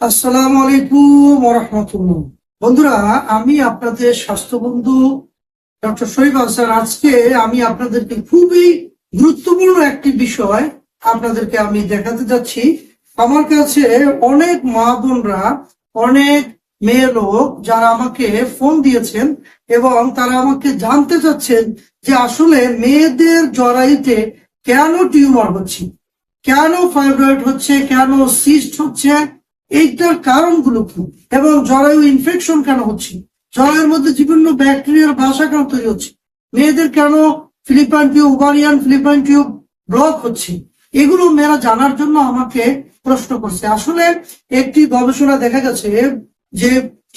আসসালামু আলাইকুম রহমতুল্লাহ বন্ধুরা, আমি আপনাদের স্বাস্থ্য বন্ধু ডক্টর শরীফ হাসান আজকে আমি আপনাদেরকে খুবই গুরুত্বপূর্ণ একটি বিষয় আপনাদেরকে আমি দেখাতে যাচ্ছি। আমার কাছে অনেক মা বোনরা, অনেক মেয়ে লোক যারা আমাকে ফোন দিয়েছেন এবং তারা আমাকে জানতে চাচ্ছেন যে আসলে মেয়েদের জরায়ুতে কেন টিউমার হচ্ছে? কেন ফাইব্রয়েড হচ্ছে? কেন সিস্ট হচ্ছে? এইটার কারণগুলো কি? এবং জরায়ু ইনফেকশন কেন হচ্ছে? জরায়ুর মধ্যে বিভিন্ন ব্যাকটেরিয়ার বাসা কেন তৈরি হচ্ছে? মেয়েদের কেন fallopian tube ovarian fallopian tube block হচ্ছে? এগুলো মেয়েরা জানার জন্য আমাকে প্রশ্ন করছে। আসলে একটি গবেষণা দেখা গেছে যে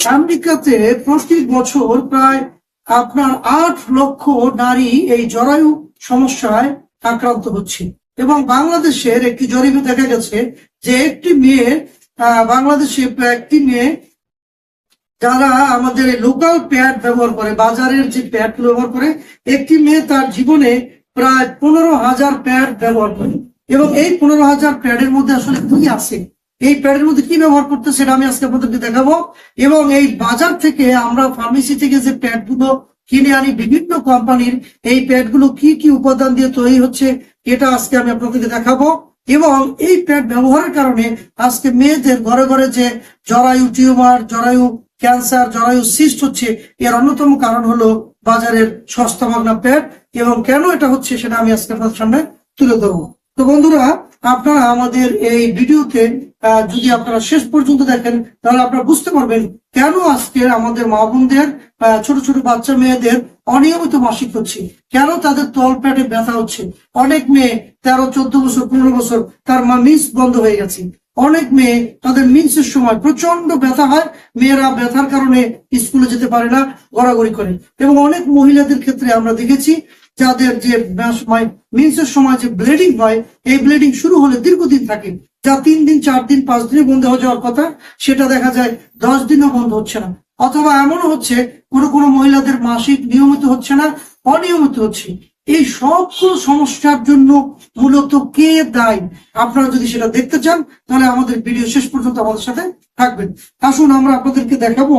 আমেরিকাতে প্রতি বছর প্রায় আপনার আট লক্ষ নারী এই জরায়ু সমস্যায় আক্রান্ত হচ্ছে। এবং বাংলাদেশের একটি জরিপে দেখা গেছে যে একটি মেয়ে আহ, বাংলাদেশে একটি মেয়ে যারা আমাদের লোকাল প্যাড ব্যবহার করে, বাজারের যে প্যাড ব্যবহার করে, একটি মেয়ে তার জীবনে প্রায় পনেরো হাজার প্যাড ব্যবহার করে। এবং এই পনেরো হাজার প্যাডের মধ্যে আসলে কি আছে? এই প্যাডের মধ্যে কি ব্যবহার করতে সেটা আমি আজকে আপনাদেরকে দেখাবো। এবং এই বাজার থেকে আমরা ফার্মেসি থেকে যে প্যাডগুলো কিনে আনি, বিভিন্ন কোম্পানির এই প্যাডগুলো কি কি উপাদান দিয়ে তৈরি হচ্ছে, এটা আজকে আমি আপনাদেরকে দেখাবো। এবং এই প্যাড ব্যবহারের কারণে আজকে মেয়েদের ঘরে ঘরে যে জরায়ু টিউমার, জরায়ু ক্যান্সার, জরায়ু সিস্ট হচ্ছে, এর অন্যতম কারণ হলো বাজারের সস্তা মাগনা প্যাড এবং কেন এটা হচ্ছে সেটা আমি আজকে আপনাদের সামনে তুলে ধরবো। তো বন্ধুরা, আপনারা আমাদের এই ভিডিওতে যদি আপনারা শেষ পর্যন্ত দেখেন, তাহলে আপনারা বুঝতে পারবেন কেন আজকে আমাদের মা বোনদের ছোট ছোট বাচ্চা মেয়েদের অনিয়মিত মাসিক হচ্ছে, কেন তাদের তল পেটে ব্যথা হচ্ছে। অনেক মেয়ে তেরো, চোদ্দ বছর, পনেরো বছর তার মা মিস বন্ধ হয়ে গেছে। অনেক মেয়ে তাদের মিন্সের সময় প্রচণ্ড ব্যথা হয়। মেয়েরা ব্যথার কারণে স্কুলে যেতে পারে না, গড়াগড়ি করে। এবং অনেক মহিলাদের ক্ষেত্রে আমরা দেখেছি, যাদের যে মিন্সের সময় যে ব্লিডিং হয়, এই ব্লিডিং শুরু হলে দীর্ঘদিন থাকে। যা তিন দিন, চার দিন, পাঁচ দিনে বন্ধ হয়ে যাওয়ার কথা, সেটা দেখা যায় দশ দিনও বন্ধ হচ্ছে না। অথবা এমনও হচ্ছে, কোনো কোনো মহিলাদের মাসিক নিয়মিত হচ্ছে না, অনিয়মিত হচ্ছে। এই সবগুলো সমস্যার জন্য মূলত কে দায়ী? আপনারা যদি সেটা দেখতে চান, তাহলে আমাদের ভিডিও শেষ পর্যন্ত আমাদের সাথে থাকবেন। আসুন, আমরা আপনাদেরকে দেখাবো,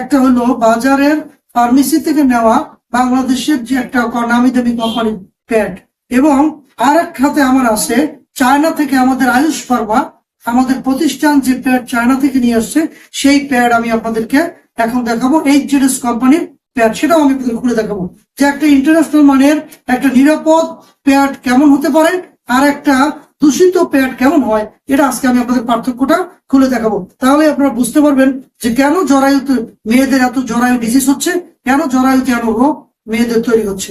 একটা হলো বাজারের ফার্মেসি থেকে নেওয়া বাংলাদেশের যে একটা নামি দামি কোম্পানির প্যাড। এবং আর এক খাতে আমার আছে, চায়না থেকে আমাদের আয়ুষ ফার্মা, আমাদের প্রতিষ্ঠান যে প্যাড চায়না থেকে নিয়ে আসছে, সেই প্যাড আমি আপনাদেরকে এখন দেখাবো এইচ জেডএস কোম্পানির প্যাড সেটাও আমি খুলে দেখাবো। যে একটা ইন্টারন্যাশনাল মানের একটা নিরাপদ প্যাড কেমন হতে পারে, আর একটা দূষিত প্যাড কেমন হয়, এটা আজকে আমি আপনাদের পার্থক্যটা খুলে দেখাবো। তাহলে আপনারা বুঝতে পারবেন যে কেন জরায়ুতে মেয়েদের এত জরায়ু ডিজিজ হচ্ছে, কেন জরায়ুতে এত রোগ মেয়েদের তৈরি হচ্ছে।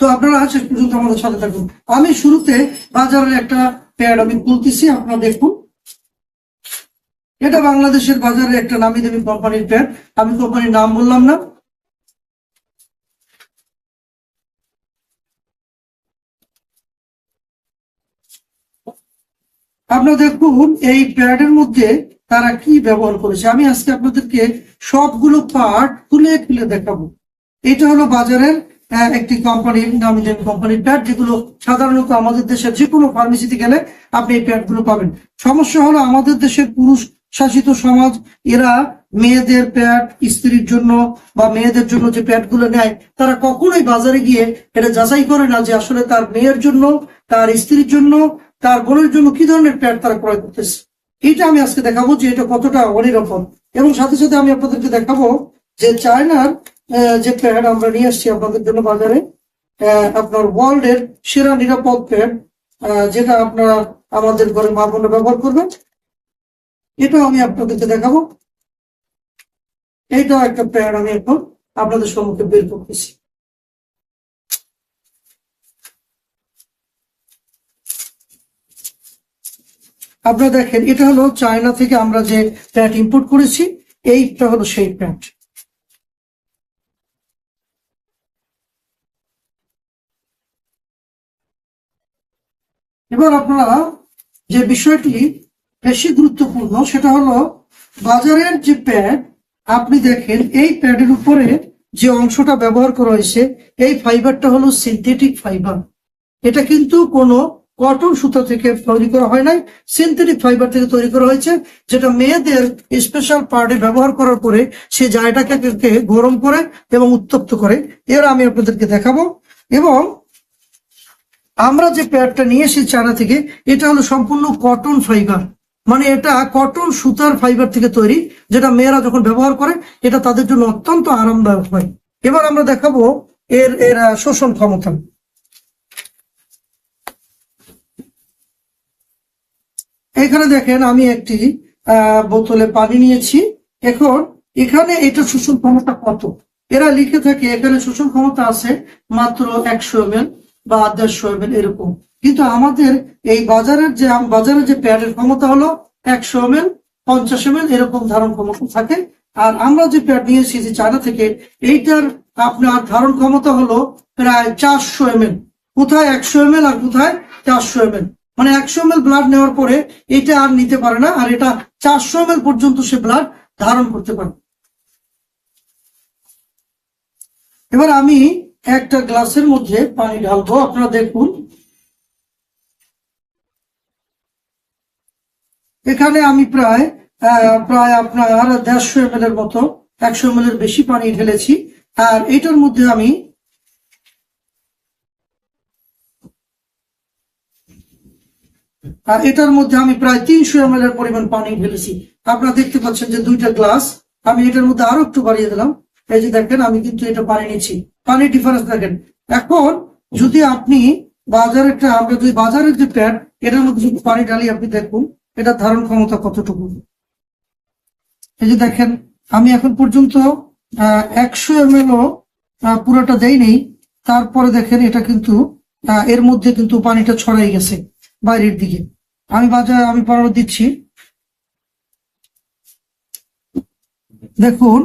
তো আপনারা শেষ পর্যন্ত আমাদের সাথে থাকুন। আমি শুরুতে বাজারের একটা প্যাড আমি তুলতেছি আপনারা দেখুন। এটা বাংলাদেশের বাজারে একটা নামি দামি কোম্পানির প্যাড আমি কোম্পানির নাম বললাম না। আপনারা দেখুন, এই প্যাডের মধ্যে তারা কি ব্যবহার করেছে। আমি আজকে আপনাদেরকে সবগুলো পার্ট খুলে খুলে দেখাবো। এটা হলো বাজারের একটি কোম্পানির নামি দামি কোম্পানির প্যাড, যেগুলো সাধারণত আমাদের দেশের যে কোনো ফার্মেসিতে গেলে আপনি এই প্যাডগুলো পাবেন। সমস্যা হলো আমাদের দেশের পুরুষ শাসিত সমাজ, এরা মেয়েদের প্যাড, স্ত্রীর জন্য বা মেয়েদের জন্য যে প্যাডগুলো নেয়, তারা কখনোই বাজারে গিয়ে এটা যাচাই করে না যে আসলে তার মেয়ের জন্য, তার স্ত্রীর জন্য তার বোনের জন্য কি ধরনের প্যাড তারা ক্রয় করতেছে? এটা আমি আজকে দেখাবো যে এটা কতটা অনিরাপদ। এবং সাথে সাথে আমি আপনাদেরকে দেখাবো যে চায়নার যে প্যাড আমরা নিয়ে আসছি আপনাদের জন্য বাজারে আপনার ওয়ার্ল্ড এর সেরা নিরাপদ প্যাড যেটা আপনারা আমাদের ঘরে মা বোনরা ব্যবহার করবেন। এটাও আমি আপনাদেরকে দেখাবো। এইটাও একটা প্যাড আমি এখন আপনাদের সম্মুখে বের করতেছি। আপনারা দেখেন, এটা হলো চায়না থেকে আমরা যে প্যাড ইম্পোর্ট করেছি, এইটা হলো সেই প্যাড এবার আপনারা যে বিষয়টি বেশি গুরুত্বপূর্ণ, সেটা হলো বাজারের যে প্যাড আপনি দেখেন এই প্যাডের উপরে যে অংশটা ব্যবহার করা হয়েছে, এই ফাইবারটা হলো সিনথেটিক ফাইবার এটা কিন্তু কোনো কটন সুতা থেকে তৈরি করা হয় নাই সিনথেটিক ফাইবার থেকে তৈরি করা হয়েছে, যেটা মেয়েদের স্পেশাল পার্টে ব্যবহার করার পরে সে জায়গাটাকে গরম করে এবং উত্তপ্ত করে। এর আমি আপনাদেরকে দেখাবো। এবং আমরা যে প্যাডটা নিয়ে এসেছি চায়না থেকে, এটা হলো সম্পূর্ণ কটন ফাইবার মানে এটা কটন সুতার ফাইবার থেকে তৈরি, যেটা মেয়েরা যখন ব্যবহার করে, এটা তাদের জন্য অত্যন্ত আরামদায়ক হয়। এবার আমরা দেখাবো এর এর শোষণ ক্ষমতা। এখানে দেখেন আমি একটি বোতলে পানি নিয়েছি। এখন এখানে এটা শোষণ ক্ষমতা কত? এরা লিখে থাকে এখানে শোষণ ক্ষমতা আছে মাত্র একশো এম বা দেড়শো এম এরকম। কিন্তু আমাদের এই বাজারের যে বাজারের যে প্যাডের ক্ষমতা হলো একশো এম পঞ্চাশ এম এরকম ধারণ ক্ষমতা থাকে। আর আমরা যে প্যাড নিয়েছি যে চায়না থেকে, এইটার আপনার ধারণ ক্ষমতা হলো প্রায় চারশো এম কোথায় একশো এম আর কোথায় চারশো এম মানে একশো এম ব্লাড নেওয়ার পরে এটা আর নিতে পারে না, আর এটা চারশো এম পর্যন্ত সে ব্লাড ধারণ করতে পারে। এবার আমি একটা গ্লাসের মধ্যে পানি ঢালবো, আপনারা দেখুন। এখানে আমি প্রায় প্রায় আপনার দেড়শো এম এর মতো, একশো এম এর বেশি পানি ঢেলেছি, আর এটার মধ্যে আমি আর এটার মধ্যে আমি প্রায় তিনশো এম এর পরিমাণ পানি ফেলেছি আপনারা দেখতে পাচ্ছেন যে দুইটা গ্লাস আমি এটার মধ্যে আরও একটু বাড়িয়ে দিলাম। এই যে দেখেন, আমি কিন্তু এটা পানি নিচ্ছি। পানি ডিফারেন্স দেখেন। এখন যদি আপনি বাজারেরটা আমরা যদি বাজারের যে প্যাড এটার মধ্যে যদি পানি ঢালি, আপনি দেখুন এটা ধারণ ক্ষমতা কতটুকু। এই যে দেখেন, আমি এখন পর্যন্ত একশো এম এল পুরোটা দেয়নি তারপরে দেখেন, এটা কিন্তু এর মধ্যে কিন্তু পানিটা ছড়াই গেছে। বাইরের দিকে। আমি বাজার, আমি পরামর্শ দিচ্ছি। দেখুন,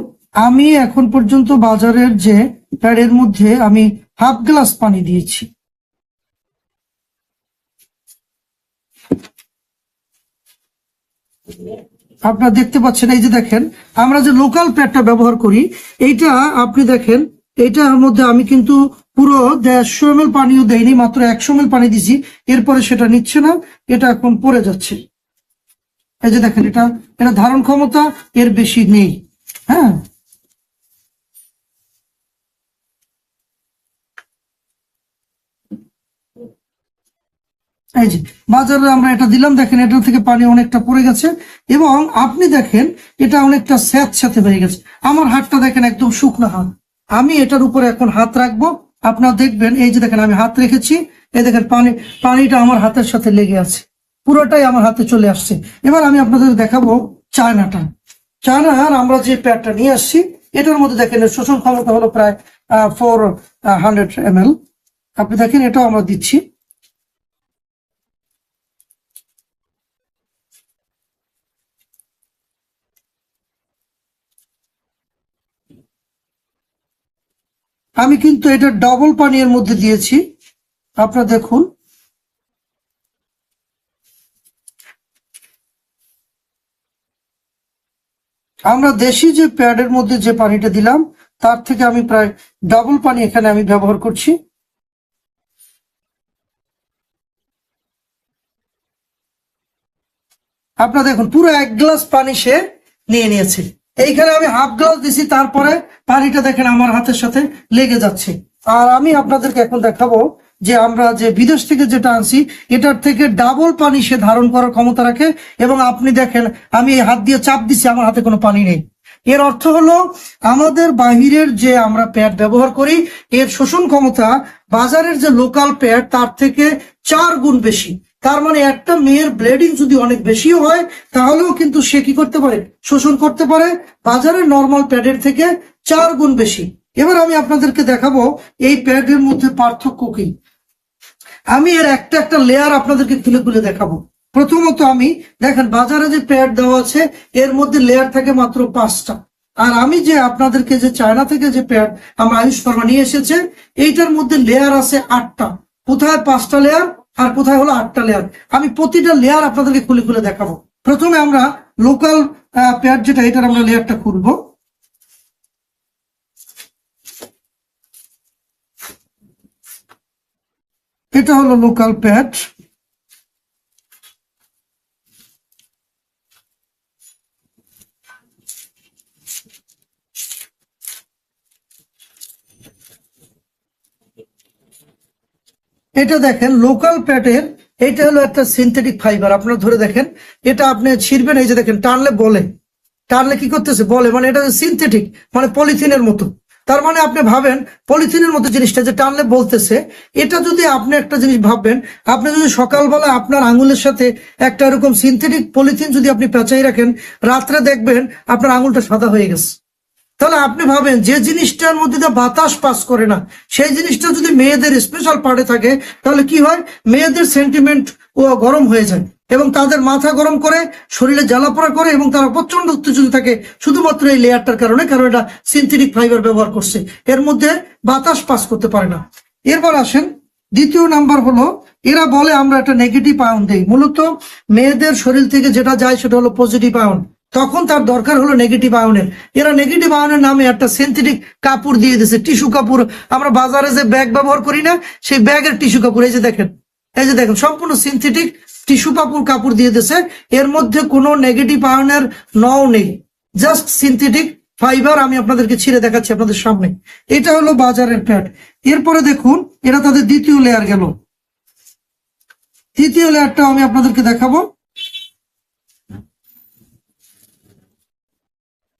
আমি এখন পর্যন্ত বাজারের যে প্যাডের মধ্যে আমি হাফ গ্লাস পানি দিয়েছি। আপনারা দেখতে পাচ্ছেন, এই যে দেখেন, আমরা যে লোকাল প্যাডটা ব্যবহার করি, এইটা আপনি দেখেন, এইটার মধ্যে আমি কিন্তু পুরো দেড়শো এম পানিও দেয়নি, মাত্র একশো এম পানি দিছি। এরপরে সেটা নিচ্ছে না, এটা এখন পড়ে যাচ্ছে। এই যে দেখেন, এটা এটা ধারণ ক্ষমতা এর বেশি নেই হ্যাঁ? এই যে, বাজারে আমরা এটা দিলাম, দেখেন এটা থেকে পানি অনেকটা পড়ে গেছে। এবং আপনি দেখেন, এটা অনেকটা স্যাঁত সাথে হয়ে গেছে। আমার হাতটা দেখেন একদম শুকনো হাত। আমি এটার উপরে এখন হাত রাখব। আপনারা দেখবেন, এই যে দেখেন, আমি হাত রেখেছি, এই দেখেন, পানি, পানিটা আমার হাতের সাথে লেগে আছে। পুরোটাই আমার হাতে চলে আসছে। এবার আমি আপনাদের দেখাবো চায়নাটা। চায়নার আমরা যে প্যাডটা নিয়ে আসছি, এটার মধ্যে দেখেন শোষণ ক্ষমতা হলো প্রায় ফোর হান্ড্রেড এম আপনি দেখেন, এটাও আমরা দিচ্ছি। আমি কিন্তু এটা ডবল পানি এর মধ্যে দিয়েছি। আপনারা দেখুন। আমরা দেশি যে প্যাডের মধ্যে যে পানিটা দিলাম, তার থেকে আমি প্রায় ডবল পানি এখানে আমি ব্যবহার করছি। আপনারা দেখুন, পুরো এক গ্লাস পানি সে নিয়ে নিয়েছে। এইখানে আমি হাফ গ্লাস দিছি, তারপরে পানিটা দেখেন আমার হাতের সাথে লেগে যাচ্ছে। আর আমি আপনাদেরকে এখন দেখাবো যে আমরা যে বিদেশ থেকে যেটা আনছি, এটার থেকে ডাবল পানি সে ধারণ করার ক্ষমতা রাখে। এবং আপনি দেখেন, আমি হাত দিয়ে চাপ দিচ্ছি আমার হাতে কোনো পানি নেই। এর অর্থ হলো, আমাদের বাহিরের যে আমরা প্যাড ব্যবহার করি, এর শোষণ ক্ষমতা বাজারের যে লোকাল প্যাড তার থেকে চার গুণ বেশি। তার মানে একটা মেয়ের ব্লিডিং যদি অনেক বেশিও হয়, তাহলেও কিন্তু সে কি করতে পারে? শোষণ করতে পারে। বাজারে নর্মাল প্যাডের থেকে চার গুণ বেশি। এবার আমি আপনাদেরকে দেখাবো এই প্যাডের মধ্যে পার্থক্য কি। আমি এর একটা একটা লেয়ার আপনাদেরকে খুলে খুলে দেখাবো। প্রথমত আমি, দেখেন, বাজারে যে প্যাড দেওয়া আছে, এর মধ্যে লেয়ার থাকে মাত্র পাঁচটা। আর আমি যে আপনাদেরকে যে চায়না থেকে যে প্যাড আমার আয়ুষ শর্মা নিয়ে এসেছে, এইটার মধ্যে লেয়ার আছে আটটা। কোথায় পাঁচটা লেয়ার আর কোথায় হলো আটটা লেয়ার আমি প্রতিটা লেয়ার আপনাদেরকে খুলে খুলে দেখাবো। প্রথমে আমরা লোকাল প্যাড যেটা, এটার আমরা লেয়ারটা খুলবো। এটা হলো লোকাল প্যাড এটা দেখেন লোকাল প্যাটের এটা হলো একটা সিনথেটিক ফাইবার আপনারা ধরে দেখেন, এটা আপনি ছিঁড়বেন, এই যে দেখেন, টানলে বলে। টানলে কি করতেছে? বলে মানে এটা সিনথেটিক মানে পলিথিনের মতো। তার মানে আপনি ভাবেন পলিথিনের মতো জিনিসটা যে টানলে বলতেছে, এটা যদি আপনি একটা জিনিস ভাববেন, আপনি যদি সকালবেলা আপনার আঙুলের সাথে একটা এরকম সিনথেটিক পলিথিন যদি আপনি পেঁচাই রাখেন, রাত্রে দেখবেন আপনার আঙুলটা সাদা হয়ে গেছে। তাহলে আপনি ভাবেন, যে জিনিসটার মধ্যে দিয়ে বাতাস পাস করে না, সেই জিনিসটা যদি মেয়েদের স্পেশাল পার্টে থাকে, তাহলে কি হয়? মেয়েদের সেন্টিমেন্ট ও গরম হয়ে যায় এবং তাদের মাথা গরম করে, শরীরে জ্বালাপোড়া করে এবং তারা প্রচণ্ড উত্তেজিত থাকে। শুধুমাত্র এই লেয়ারটার কারণে, কারণ এটা সিনথেটিক ফাইবার ব্যবহার করছে। এর মধ্যে বাতাস পাস করতে পারে না। এরপর আসেন, দ্বিতীয় নাম্বার হলো, এরা বলে আমরা একটা নেগেটিভ আয়ন দেই। মূলত মেয়েদের শরীর থেকে যেটা যায়, সেটা হলো পজিটিভ আয়ন তখন তার দরকার হলো নেগেটিভ আয়নের এরা নেগেটিভ আয়নের নামে একটা সিনথেটিক কাপড় দিয়ে দিয়েছে টিস্যু কাপড়। আমরা বাজারে যে ব্যাগ ব্যবহার করি না, সেই ব্যাগের টিস্যু কাপড়। এই যে দেখেন, এই যে দেখেন, সম্পূর্ণ সিনথেটিক টিস্যু কাপড় কাপড় দিয়ে দিয়েছে। এর মধ্যে কোনো নেগেটিভ আয়নের নও নেই। জাস্ট সিনথেটিক ফাইবার আমি আপনাদেরকে ছিঁড়ে দেখাচ্ছি আপনাদের সামনে। এটা হলো বাজারের প্যাড এরপরে দেখুন এরা তাদের দ্বিতীয় লেয়ার গেল। তৃতীয় লেয়ারটা আমি আপনাদেরকে দেখাবো।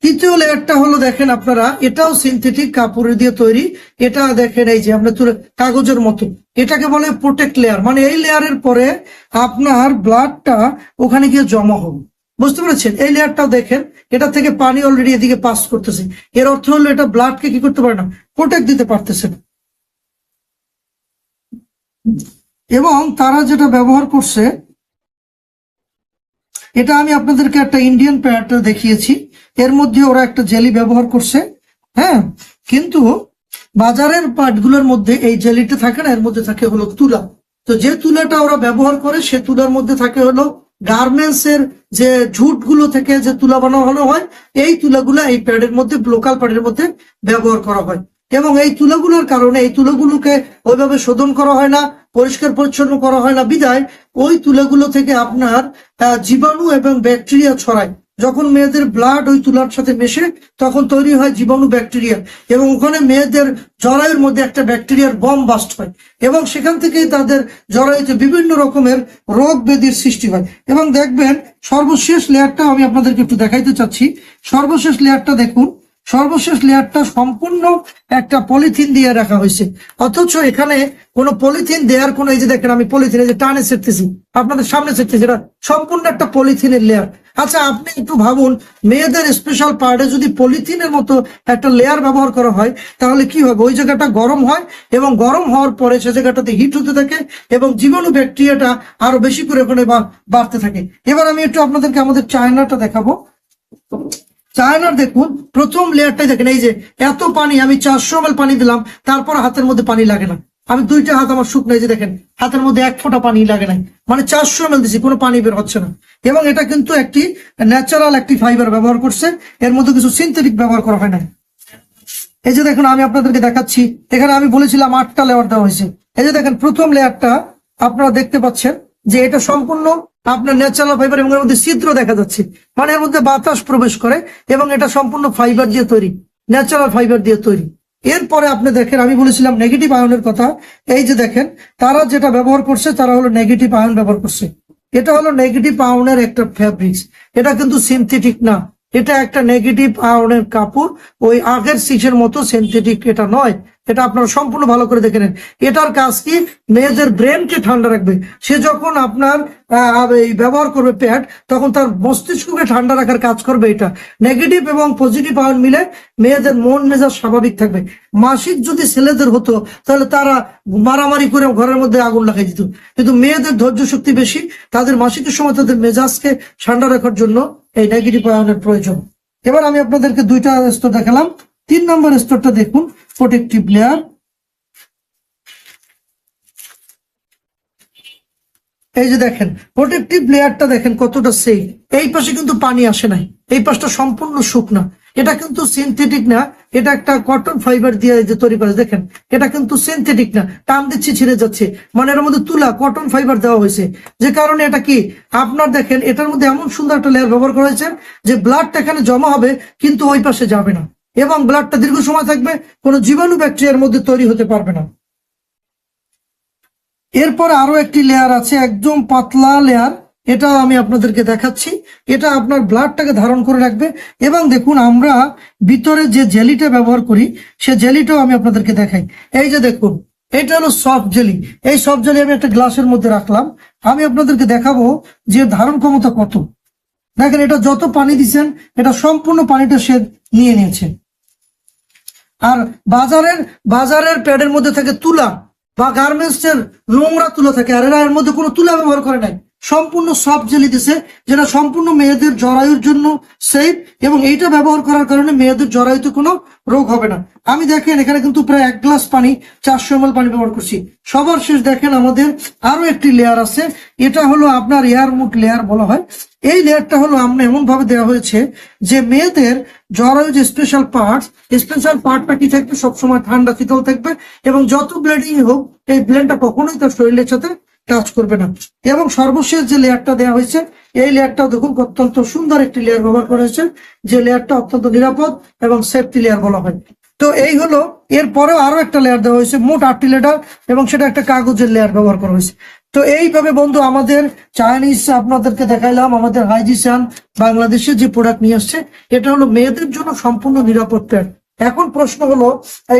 তৃতীয় লেয়ারটা হলো দেখেন আপনারা, এটাও সিনথেটিক কাপড়ের দিয়ে তৈরি। এটা দেখেন এই যে আপনার তুলে- কাগজের মতো। এটাকে বলে প্রোটেক্ট লেয়ার মানে এই লেয়ারের পরে আপনার ব্লাডটা ওখানে গিয়ে জমা হবে। বুঝতে পেরেছেন? এই লেয়ারটাও দেখেন, এটা থেকে পানি অলরেডি এদিকে পাস করতেছে। এর অর্থ হলো এটা ব্লাডকে কি করতে পারে না প্রোটেক্ট দিতে পারতেছে না। এবং তারা যেটা ব্যবহার করছে, এটা আমি আপনাদেরকে একটা ইন্ডিয়ান প্যাড দেখিয়েছি। এর মধ্যে ওরা একটা জেলি ব্যবহার করছে হ্যাঁ? কিন্তু বাজারের পাটগুলোর মধ্যে এই জেলিটা থাকে না, এর মধ্যে থাকে হলো তুলা। তো যে তুলাটা ওরা ব্যবহার করে, সে তুলার মধ্যে থাকে হলো গার্মেন্টস এর যে ঝুটগুলো থেকে যে তুলা বানানো হয়, এই তুলাগুলো এই প্যাডের মধ্যে লোকাল প্যাডের মধ্যে ব্যবহার করা হয়। এবং এই তুলাগুলোর কারণে, এই তুলাগুলোকে ওইভাবে শোধন করা হয় না, পরিষ্কার পরিচ্ছন্ন করা হয় না। বিদায় ওই তুলাগুলো থেকে আপনার জীবাণু এবং ব্যাকটেরিয়া ছড়ায়। যখন মেয়েদের ব্লাড ওই তুলার সাথে মেশে, তখন তৈরি হয় জীবাণু ব্যাকটেরিয়া এবং ওখানে মেয়েদের জরায়ুর মধ্যে একটা ব্যাকটেরিয়ার বম বাস্ট হয়। এবং সেখান থেকেই তাদের জরায়ুতে বিভিন্ন রকমের রোগ ব্যাধির সৃষ্টি হয়। এবং দেখবেন, সর্বশেষ লেয়ারটা আমি আপনাদেরকে একটু দেখাইতে চাচ্ছি। সর্বশেষ লেয়ারটা দেখুন। সর্বশেষ লেয়ারটা সম্পূর্ণ একটা পলিথিন দিয়ে রাখা হয়েছে। অথচ এখানে কোনো পলিথিন দেওয়ার কোনো এই যে দেখেন, আমি পলিথিনে যে টানে ছেড়তেছি আপনাদের সামনে ছেড়তেছি এটা সম্পূর্ণ একটা পলিথিনের লেয়ার আচ্ছা আপনি একটু ভাবুন, মেয়েদের স্পেশাল পার্টে যদি পলিথিনের মতো একটা লেয়ার ব্যবহার করা হয়, তাহলে কি হবে? ওই জায়গাটা গরম হয় এবং গরম হওয়ার পরে সে জায়গাটাতে হিট হতে থাকে এবং জীবাণু ব্যাকটেরিয়াটা আরও বেশি করে ওখানে বাড়তে থাকে। এবার আমি একটু আপনাদেরকে আমাদের চায়নাটা দেখাবো। চায়নার দেখুন, প্রথম লেয়ারটাই দেখেন, এই যে এত পানি, আমি চারশো এমএল পানি দিলাম, তারপর হাতের মধ্যে পানি লাগে না। আমি দুইটা হাত আমার শুকনো যে দেখেন, হাতের মধ্যে এক ফোঁটা পানি লাগে নাই। মানে চারশো এমএল দিছি, কোনো পানি বের হচ্ছে না। এবং এটা কিন্তু একটি ন্যাচারাল একটি ফাইবার ব্যবহার করছে, এর মধ্যে কিছু সিনথেটিক ব্যবহার করা হয় না এই যে দেখুন, আমি আপনাদেরকে দেখাচ্ছি, এখানে আমি বলেছিলাম আটটা লেয়ার দেওয়া হয়েছে। এই যে দেখেন, প্রথম লেয়ারটা আপনারা দেখতে পাচ্ছেন যে এটা সম্পূর্ণ আপনার ন্যাচারাল ফাইবার এবং এর মধ্যে ছিদ্র দেখা যাচ্ছে। মানে এর মধ্যে বাতাস প্রবেশ করে এবং এটা সম্পূর্ণ ফাইবার দিয়ে তৈরি ন্যাচারাল ফাইবার দিয়ে তৈরি। এরপরে আপনি দেখেন, আমি বলেছিলাম নেগেটিভ আয়নের কথা। এই যে দেখেন, তারা যেটা ব্যবহার করছে, তারা হলো নেগেটিভ আয়ন ব্যবহার করছে। এটা হলো নেগেটিভ আয়নের একটা ফ্যাব্রিক্স এটা কিন্তু সিনথেটিক না। এটা একটা নেগেটিভ আয়নের কাপড়। ওই আগের সিক্সের মতো সিনথেটিক এটা নয়। এটা আপনারা সম্পূর্ণ ভালো করে দেখে নেন। এটার কাজ কি? মেয়েদের ব্রেনকে ঠান্ডা রাখবে। সে যখন আপনার ব্যবহার করবে প্যাড তখন তার মস্তিষ্ককে ঠান্ডা রাখার কাজ করবে এটা। নেগেটিভ এবং পজিটিভ আয়ন মিলে মেয়েদের মন মেজাজ স্বাভাবিক থাকবে। মাসিক যদি ছেলেদের হতো, তাহলে তারা মারামারি করে ঘরের মধ্যে আগুন লাগাই দিত। কিন্তু মেয়েদের ধৈর্য শক্তি বেশি, তাদের মাসিকের সময় তাদের মেজাজকে ঠান্ডা রাখার জন্য এই নেগেটিভ আয়নের প্রয়োজন। এবার আমি আপনাদেরকে দুইটা স্তর দেখালাম। তিন নম্বর স্তরটা দেখুন প্রোটেক্টিভ লেয়ার এই যে দেখেন প্রোটেক্টিভ লেয়ারটা দেখেন কতটা সেই এই পাশে কিন্তু পানি আসে নাই, এই পাশটা সম্পূর্ণ শুকনা। এটা কিন্তু সিনথেটিক না, এটা একটা কটন ফাইবার দিয়ে যে তৈরি করে, দেখেন, এটা কিন্তু সিনথেটিক না। টান দিচ্ছি, ছিঁড়ে যাচ্ছে। মানে এর মধ্যে তুলা কটন ফাইবার দেওয়া হয়েছে। যে কারণে এটা কি? আপনার দেখেন, এটার মধ্যে এমন সুন্দর একটা লেয়ার ব্যবহার করা হয়েছে যে ব্লাডটা এখানে জমা হবে, কিন্তু ওই পাশে যাবে না। এবং ব্লাডটা দীর্ঘ সময় থাকবে, কোনো জীবাণু ব্যাকটেরিয়ার মধ্যে তৈরি হতে পারবে না। এরপর আরও একটি লেয়ার আছে, একদম পাতলা লেয়ার এটা আমি আপনাদেরকে দেখাচ্ছি। এটা আপনার ব্লাডটাকে ধারণ করে রাখবে। এবং দেখুন, আমরা ভিতরে যে জেলিটা ব্যবহার করি, সে জেলিটাও আমি আপনাদেরকে দেখাই। এই যে দেখুন, এটা হলো সফট জেলি এই সফট জেলি আমি একটা গ্লাসের মধ্যে রাখলাম। আমি আপনাদেরকে দেখাবো যে ধারণ ক্ষমতা কত। দেখেন, এটা যত পানি দিচ্ছেন এটা সম্পূর্ণ পানিটা সে নিয়ে নিয়েছে। আর বাজারের বাজারের প্যাডের মধ্যে থাকে তুলা বা গার্মেন্টস এর নোংরা তুলা থাকে। আর এরা এর মধ্যে কোনো তুলা ব্যবহার করে নাই। সম্পূর্ণ সফট জেলি দিছে, যেটা সম্পূর্ণ মেয়েদের জরায়ুর জন্য সেফ এবং এইটা ব্যবহার করার কারণে মেয়েদের জরায়ুতে কোনো রোগ হবে না। আমি দেখেন, এখানে কিন্তু প্রায় এক গ্লাস পানি, চারশো এম পানি ব্যবহার করছি। সবার শেষ দেখেন, আমাদের আরও একটি লেয়ার আছে। এটা হলো আপনার এয়ার মুট লেয়ার বলা হয়। এই লেয়ারটা হলো আমরা এমন ভাবে দেওয়া হয়েছে যে মেয়েদের জরায়ু যে স্পেশাল পার্ট স্পেশাল পার্টটা কি থাকবে? সবসময় ঠান্ডা শীতল থাকবে এবং যত ব্লেডিং হোক, এই ব্লেডটা কখনোই তার শরীরের সাথে টাচ করবে না। এবং সর্বশেষ যে লেয়ারটা দেওয়া হয়েছে, এই লেয়ারটাও দেখুন অত্যন্ত সুন্দর একটি লেয়ার ব্যবহার করা হয়েছে, যে লেয়ারটা অত্যন্ত নিরাপদ এবং সেফটি লেয়ার বলা হয়। তো এই হলো, এরপরেও আরও একটা লেয়ার দেওয়া হয়েছে, মোট আটটি লেটার এবং সেটা একটা কাগজের লেয়ার ব্যবহার করা হয়েছে। তো এইভাবে বন্ধু, আমাদের চাইনিজ আপনাদেরকে দেখাইলাম, আমাদের হাইজিশান বাংলাদেশের যে প্রোডাক্ট নিয়ে আসছে, এটা হলো মেয়েদের জন্য সম্পূর্ণ নিরাপদ প্যাড এখন প্রশ্ন হলো,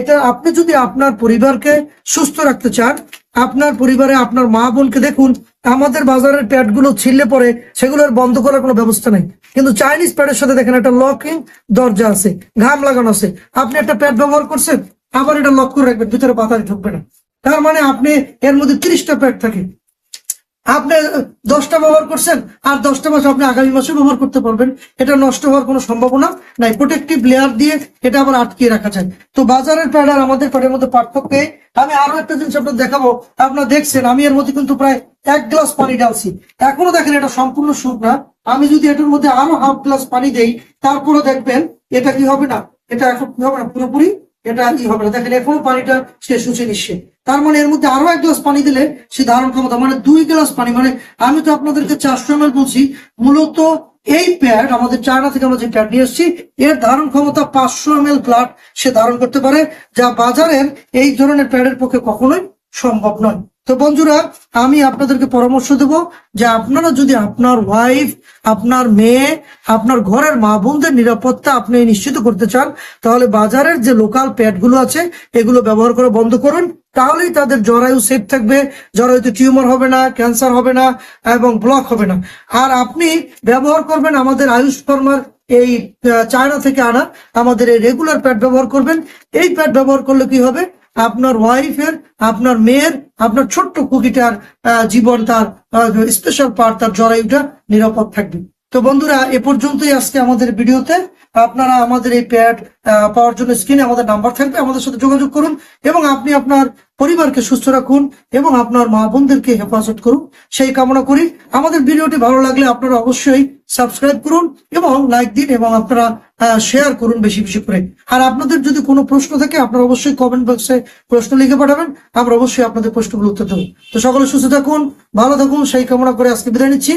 এটা আপনি যদি আপনার পরিবারকে সুস্থ রাখতে চান আপনার পরিবারে আপনার মা বোনকে দেখুন, আমাদের বাজারের প্যাডগুলো ছিললে পরে সেগুলোর বন্ধ করার কোনো ব্যবস্থা নেই। কিন্তু চাইনিজ প্যাডের সাথে দেখেন একটা লকিং দরজা আছে, ঘাম লাগানো আছে। আপনি একটা প্যাড ব্যবহার করছেন, আবার এটা লক করে রাখবেন, ভিতরে পাতা ঢুকবে না। তার মানে আপনি এর মধ্যে ত্রিশটা প্যাড থাকে। আপনি দশটা ব্যবহার করছেন, আর দশটা মাস আপনি আগামী মাসে ব্যবহার করতে পারবেন। এটা নষ্ট হওয়ার কোনো সম্ভাবনা নাই। প্রোটেক্টিভ লেয়ার দিয়ে এটা আবার আটকিয়ে রাখা যায়। তো বাজারের প্যাড আমাদের প্যাডের মধ্যে পার্থক্য আমি আরও একটা জিনিস আপনার দেখাবো। আপনারা দেখছেন, আমি এর মধ্যে কিন্তু প্রায় এক গ্লাস পানি ডালছি এখনও দেখেন এটা সম্পূর্ণ সুখ না আমি যদি এটার মধ্যে আরও হাফ গ্লাস পানি দেই তারপরে দেখবেন এটা কি হবে না? এটা এখন কি হবে না? পুরোপুরি এটা কি হবে না? দেখেন এখনও পানিটা শেষ শুষে নিচ্ছে। তার মানে এর মধ্যে আরও এক গ্লাস পানি দিলে সে ধারণ ক্ষমতা মানে দুই গ্লাস পানি। মানে আমি তো আপনাদেরকে চারশো এম বলছি, মূলত এই প্যাড আমাদের চায়না থেকে আমরা যে প্যাড নিয়ে এসেছি, এর ধারণ ক্ষমতা পাঁচশো এম ব্লাড সে ধারণ করতে পারে, যা বাজারের এই ধরনের প্যাডের পক্ষে কখনোই সম্ভব নয়। তো বন্ধুরা, আমি আপনাদেরকে পরামর্শ দেব যে আপনারা যদি আপনার ওয়াইফ আপনার মেয়ে, আপনার ঘরের মা বোনদের নিরাপত্তা আপনি নিশ্চিত করতে চান, তাহলে বাজারের যে লোকাল প্যাডগুলো আছে, এগুলো ব্যবহার করা বন্ধ করুন। তাহলেই তাদের জরায়ু সেফ থাকবে, জরায়ুতে টিউমার হবে না ক্যান্সার হবে না, এবং ব্লক হবে না। আর আপনি ব্যবহার করবেন আমাদের আয়ুষ ফার্মার এই চায়না থেকে আনা আমাদের এই রেগুলার প্যাড ব্যবহার করবেন। এই প্যাড ব্যবহার করলে কি হবে? আপনার ওয়াইফের আপনার মেয়ের, আপনার ছোট্ট কুকিটার জীবন তার স্পেশাল পার্ট তার জরায়ুটা নিরাপদ থাকবে। তো বন্ধুরা, এ পর্যন্তই আজকে আমাদের ভিডিওতে। আপনারা আমাদের এই প্যাড পাওয়ার জন্য স্ক্রিনে আমাদের নাম্বার থাকবে, আমাদের সাথে যোগাযোগ করুন এবং আপনি আপনার পরিবারকে সুস্থ রাখুন এবং আপনার মা বোনদেরকে হেফাজত করুন। সেই কামনা করি। আমাদের ভিডিওটি ভালো লাগলে আপনারা অবশ্যই সাবস্ক্রাইব করুন এবং লাইক দিন এবং আপনারা শেয়ার করুন বেশি বেশি করে। আর আপনাদের যদি কোনো প্রশ্ন থাকে, আপনারা অবশ্যই কমেন্ট বক্সে প্রশ্ন লিখে পাঠাবেন। আমরা অবশ্যই আপনাদের প্রশ্নগুলো উত্তর দেবো। তো সকলে সুস্থ থাকুন, ভালো থাকুন, সেই কামনা করে আজকে বিদায় নিচ্ছি।